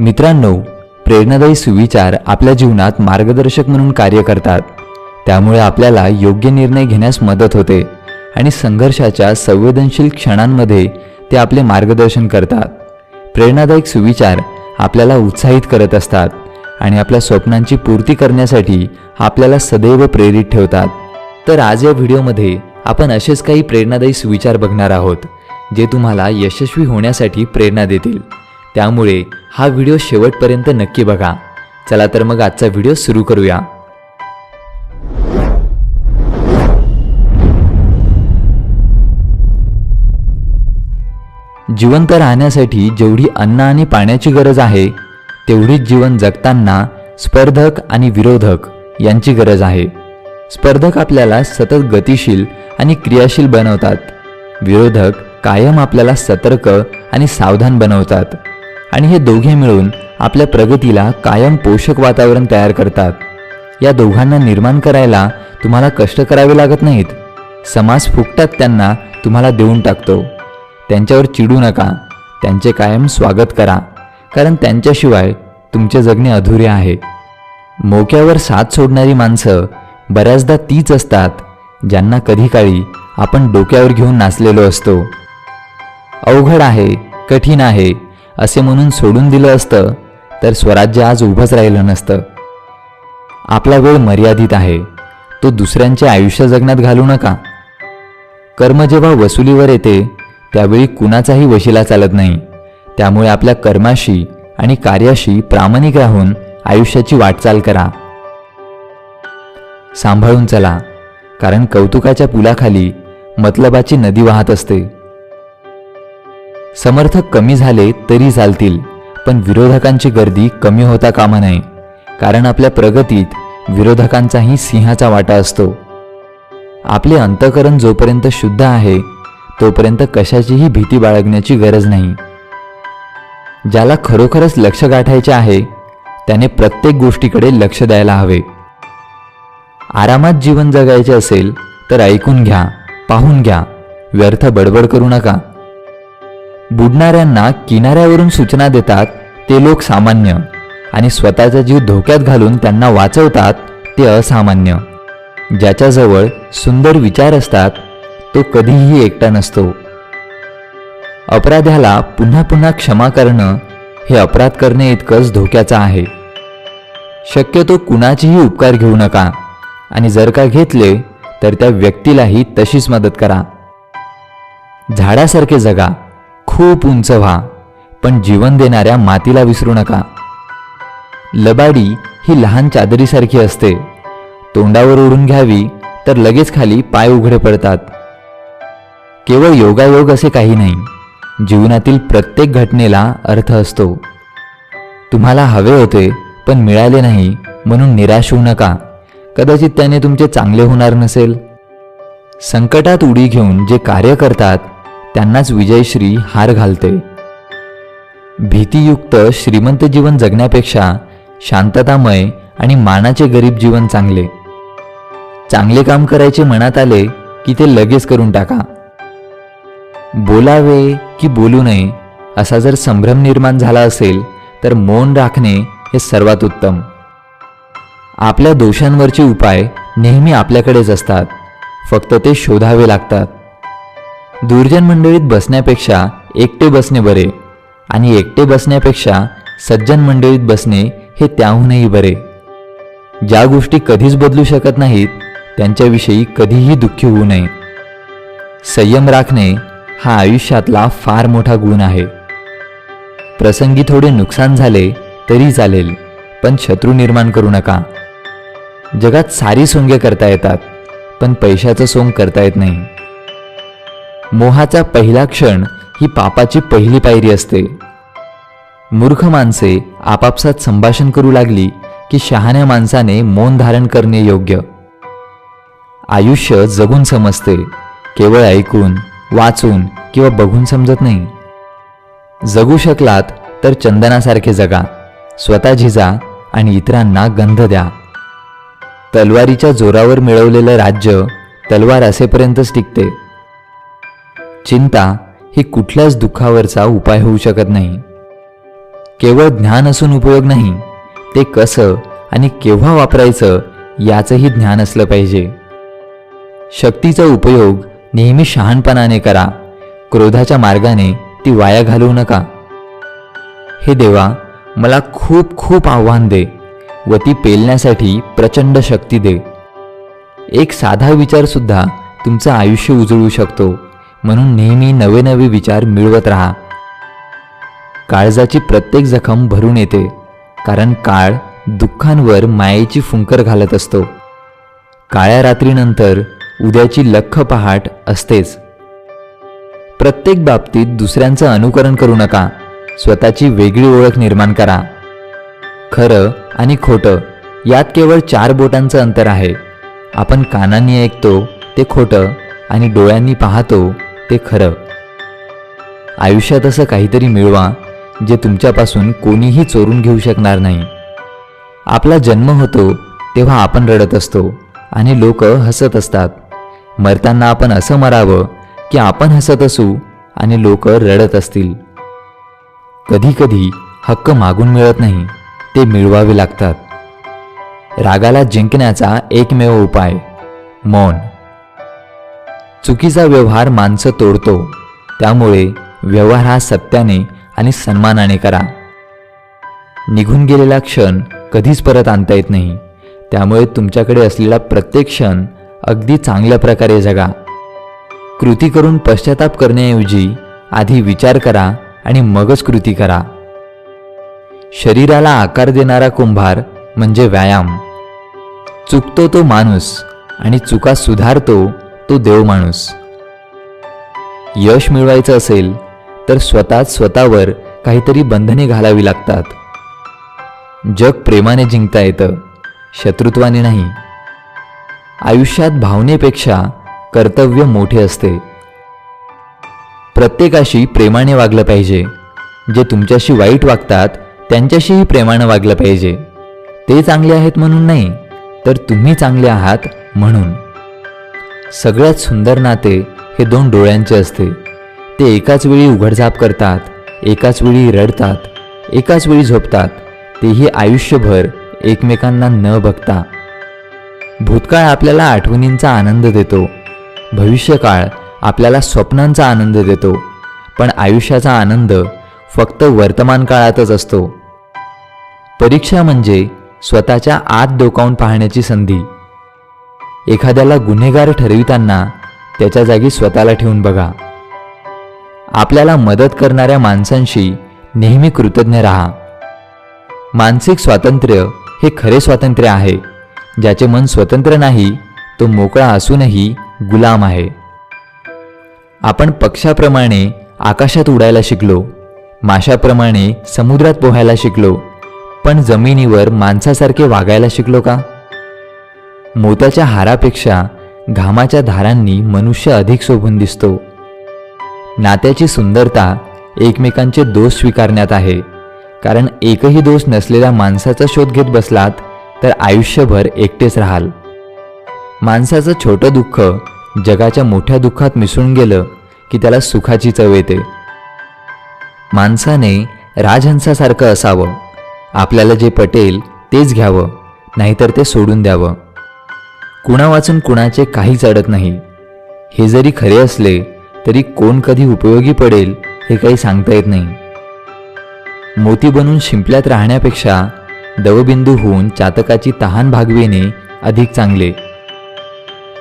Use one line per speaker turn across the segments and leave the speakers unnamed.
मित्रांनो प्रेरणादायी सुविचार आपल्या जीवनात मार्गदर्शक म्हणून कार्य करतात. त्यामुळे आपल्याला योग्य निर्णय घेण्यास मदत होते आणि संघर्षाच्या संवेदनशील क्षणांमध्ये ते आपले मार्गदर्शन करतात. प्रेरणादायक सुविचार आपल्याला उत्साहित करत असतात आणि आपल्या स्वप्नांची पूर्ती करण्यासाठी आपल्याला सदैव प्रेरित ठेवतात. तर आज या व्हिडिओमध्ये आपण असेच काही प्रेरणादायी सुविचार बघणार आहोत जे तुम्हाला यशस्वी होण्यासाठी प्रेरणा देतील. त्यामुळे हा व्हिडिओ शेवटपर्यंत नक्की बघा. चला तर मग आजचा व्हिडिओ सुरू करूया. जिवंत राहण्यासाठी जेवढी अन्न आणि पाण्याची गरज आहे तेवढीच जीवन जगताना स्पर्धक आणि विरोधक यांची गरज आहे. स्पर्धक आपल्याला सतत गतिशील आणि क्रियाशील बनवतात. विरोधक कायम आपल्याला सतर्क आणि सावधान बनवतात. आणि हे दोघे मिळून आपल्या प्रगतीला कायम पोषक वातावरण तयार करतात. या दोघांना निर्माण करायला तुम्हाला कष्ट करावे लागत नाहीत. समाज फुकटात त्यांना तुम्हाला देऊन टाकतो. त्यांच्यावर चिडू नका. त्यांचे कायम स्वागत करा. कारण त्यांच्याशिवाय तुमचे जगणे अधुरे आहे. मोक्यावर साथ सोडणारी माणसं बऱ्याचदा तीच असतात ज्यांना कधी काळी आपण डोक्यावर घेऊन नाचलेलो असतो. अवघड आहे कठीण आहे असे म्हणून सोडून दिलं असतं तर स्वराज्य आज उभंच राहिलं नसतं. आपला वेळ मर्यादित आहे. तो दुसऱ्यांचे आयुष्य जगण्यात घालू नका. कर्म जेव्हा वसुलीवर येते त्यावेळी कुणाचाही वशिला चालत नाही. त्यामुळे आपल्या कर्माशी आणि कार्याशी प्रामाणिक राहून आयुष्याची वाटचाल करा. सांभाळून चला कारण कौतुकाच्या पुलाखाली मतलबाची नदी वाहत असते. समर्थक कमी झाले तरी चालतील पण विरोधकांची गर्दी कमी होता कामा नये कारण आपल्या प्रगतीत विरोधकांचाही सिंहाचा वाटा असतो. आपले अंतकरण जोपर्यंत शुद्ध आहे तोपर्यंत कशाचीही भीती बाळगण्याची गरज नाही. ज्याला खरोखरच लक्ष गाठायचे आहे त्याने प्रत्येक गोष्टीकडे लक्ष द्यायला हवे. आरामात जीवन जगायचे असेल तर ऐकून घ्या पाहून घ्या व्यर्थ बडबड करू नका. बुडणाऱ्यांना किनाऱ्यावरून सूचना देतात ते लोक सामान्य. आणि स्वतःचा जीव धोक्यात घालून त्यांना वाचवतात ते असामान्य. ज्याच्याजवळ सुंदर विचार असतात तो कधीही एकटा नसतो. अपराध्याला पुन्हा पुन्हा क्षमा करणं हे अपराध करणे इतकंच धोक्याचं आहे. शक्यतो कुणाचेही उपकार घेऊ नका. आणि जर का घेतले तर त्या व्यक्तीलाही तशीच मदत करा. झाडासारखे जगा. खूप उंच व्हा पण जीवन देणाऱ्या मातीला विसरू नका. लबाडी ही लहान चादरीसारखी असते. तोंडावर ओढून घ्यावी तर लगेच खाली पाय उघडे पडतात. केवळ योगायोग असे काही नाही जीवनातील प्रत्येक घटनेला अर्थ असतो. तुम्हाला हवे होते पण मिळाले नाही म्हणून निराश होऊ नका. कदाचित त्याने तुमचे चांगले होणार नसेल. संकटात उडी घेऊन जे कार्य करतात त्यांनाच विजयश्री हार घालते. भीतीयुक्त श्रीमंत जीवन जगण्यापेक्षा शांततामय आणि मानाचे गरीब जीवन चांगले. चांगले काम करायचे मनात आले की ते लगेच करून टाका. बोलावे की बोलू नये असा जर संभ्रम निर्माण झाला असेल तर मौन राखणे हे सर्वात उत्तम. आपल्या दोषांवरचे उपाय नेहमी आपल्याकडेच असतात. फक्त ते शोधावे लागतात. दुर्जन मंडळीत बसण्यापेक्षा एकटे बसणे बरे आणि एकटे बसण्यापेक्षा सज्जन मंडळीत बसणे हे त्याहूनही बरे. ज्या गोष्टी कधीच बदलू शकत नाहीत त्यांच्याविषयी कधीही दुःखी होऊ नये. संयम राखणे हा आयुष्यातला फार मोठा गुण आहे. प्रसंगी थोडे नुकसान झाले तरी चालेल पण शत्रू निर्माण करू नका. जगात सारी सोंगे करता येतात पण पैशाचं सोंग करता येत नाही. मोहाचा पहिला क्षण ही पापाची पहिली पायरी असते. मूर्ख माणसे आपापसात संभाषण करू लागली की शहाण्या माणसाने मौन धारण करणे योग्य. आयुष्य जगून समजते केवळ ऐकून वाचून किंवा बघून समजत नाही. जगू शकलात तर चंदनासारखे जगा स्वतः झिजा आणि इतरांना गंध द्या. तलवारीच्या जोरावर मिळवलेलं राज्य तलवार असेपर्यंतच टिकते. चिंता ही कुठल्याच दुःखावरचा उपाय होऊ शकत नाही. केवळ ज्ञान असून उपयोग नाही ते कसं आणि केव्हा वापरायचं याचंही ज्ञान असलं पाहिजे. शक्तीचा उपयोग नेहमी शहाणपणाने करा क्रोधाच्या मार्गाने ती वाया घालवू नका. हे देवा मला खूप खूप आव्हान दे व ती पेलण्यासाठी प्रचंड शक्ती दे. एक साधा विचारसुद्धा तुमचं आयुष्य उजळू शकतो. म्हणून नेहमी नवे नवे विचार मिळवत राहा. काळजाची प्रत्येक जखम भरून येते कारण काळ दुःखांवर मायेची फुंकर घालत असतो. काळ्या रात्रीनंतर उद्याची लख पहाट असतेच. प्रत्येक बाबतीत दुसऱ्यांचं अनुकरण करू नका स्वतःची वेगळी ओळख निर्माण करा. खरं आणि खोटं यात केवळ चार बोटांचं अंतर आहे. आपण कानांनी ऐकतो ते खोटं आणि डोळ्यांनी पाहतो. ते खरं. आयुष्यात असं काहीतरी मिळवा जे तुमच्यापासून कोणीही चोरून घेऊ शकणार नाही. आपला जन्म होतो तेव्हा आपण रडत असतो आणि लोक हसत असतात. मरताना आपण असं मरावं की आपण हसत असू आणि लोक रडत असतील. कधीकधी हक्क मागून मिळत नाही ते मिळवावे लागतात. रागाला जिंकण्याचा एकमेव उपाय मौन. चुकीचा व्यवहार माणसं तोडतो. त्यामुळे व्यवहार हा सत्याने आणि सन्मानाने करा. निघून गेलेला क्षण कधीच परत आणता येत नाही. त्यामुळे तुमच्याकडे असलेला प्रत्येक क्षण अगदी चांगल्या प्रकारे जगा. कृती करून पश्चाताप करण्याऐवजी आधी विचार करा आणि मगच कृती करा. शरीराला आकार देणारा कुंभार म्हणजे व्यायाम. चुकतो तो माणूस आणि चुका सुधारतो तो देव माणूस. यश मिळवायचं असेल तर स्वतःच स्वतःवर काहीतरी बंधने घालावी लागतात. जग प्रेमाने जिंकता येतं शत्रुत्वाने नाही. आयुष्यात भावनेपेक्षा कर्तव्य मोठे असते. प्रत्येकाशी प्रेमाने वागलं पाहिजे. जे तुमच्याशी वाईट वागतात त्यांच्याशीही प्रेमानं वागलं पाहिजे. ते चांगले आहेत म्हणून नाही तर तुम्ही चांगले आहात म्हणून. सगळ्यात सुंदर नाते हे दोन डोळ्यांचे असते. ते एकाच वेळी उघडझाप करतात एकाच वेळी रडतात एकाच वेळी झोपतात. तेही आयुष्यभर एकमेकांना न बघता. भूतकाळ आपल्याला आठवणींचा आनंद देतो. भविष्यकाळ आपल्याला स्वप्नांचा आनंद देतो. पण आयुष्याचा आनंद फक्त वर्तमान काळातच असतो. परीक्षा म्हणजे स्वतःच्या आत डोकावून पाहण्याची संधी. एखाद्याला गुन्हेगार ठरविताना त्याच्या जागी स्वतःला ठेवून बघा. आपल्याला मदत करणाऱ्या माणसांशी नेहमी कृतज्ञ राहा. मानसिक स्वातंत्र्य हे खरे स्वातंत्र्य आहे. ज्याचे मन स्वतंत्र नाही तो मोकळा असूनही गुलाम आहे. आपण पक्षाप्रमाणे आकाशात उडायला शिकलो माशाप्रमाणे समुद्रात पोहायला शिकलो पण जमिनीवर माणसासारखे वागायला शिकलो का? मोत्याच्या हारापेक्षा घामाच्या धारांनी मनुष्य अधिक शोभून दिसतो. नात्याची सुंदरता एकमेकांचे दोष स्वीकारण्यात आहे. कारण एकही दोष नसलेल्या माणसाचा शोध घेत बसलात तर आयुष्यभर एकटेच राहाल. माणसाचं छोटं दुःख जगाच्या मोठ्या दुःखात मिसळून गेलं की त्याला सुखाची चव येते. माणसाने राजहंसासारखं असावं. आपल्याला जे पटेल तेच घ्यावं नाहीतर ते सोडून द्यावं. कुणा वाचून कुणाचे काहीच अडत नाही. हे जरी खरे असले तरी कोण कधी उपयोगी पडेल हे काही सांगता येत नाही. मोती बनून शिंपल्यात राहण्यापेक्षा दवबिंदू होऊन चातकाची तहान भागविणे अधिक चांगले.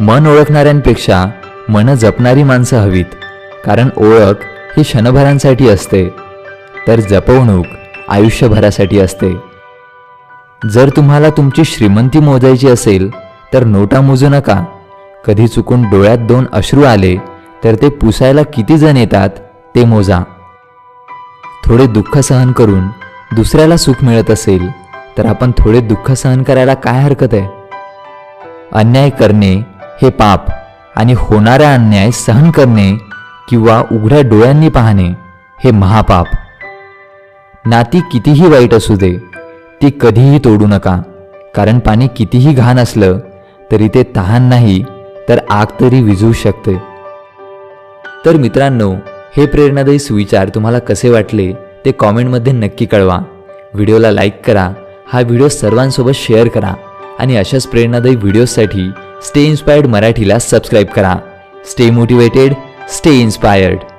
मन ओळखणाऱ्यांपेक्षा मन जपणारी माणसं हवीत कारण ओळख ही क्षणभरांसाठी असते तर जपवणूक आयुष्यभरासाठी असते. जर तुम्हाला तुमची श्रीमंती मोजायची असेल तर नोटा मोजू नका. कधी चुकून डोळ्यात दोन अश्रू आले तर ते पुसायला किती जण येतात ते मोजा. थोडे दुःख सहन करून दुसऱ्याला सुख मिळत असेल तर आपण थोडे दुःख सहन करायला काय हरकत आहे? अन्याय करणे हे पाप आणि होणारा अन्याय सहन करणे किंवा उघड्या डोळ्यांनी पाहणे हे महापाप. नाती कितीही वाईट असू दे ती कधीही तोडू नका कारण पाणी कितीही घाण असलं तरी ते तहान नाही तर आग तरी विझू शकते. तर मित्रांनो हे प्रेरणादायी सुविचार तुम्हाला कसे वाटले ते कॉमेंटमध्ये नक्की कळवा. व्हिडिओला लाईक करा हा व्हिडिओ सर्वांसोबत शेअर करा आणि अशाच प्रेरणादायी व्हिडिओसाठी स्टे इन्स्पायर्ड मराठीला सबस्क्राईब करा. Stay motivated stay inspired.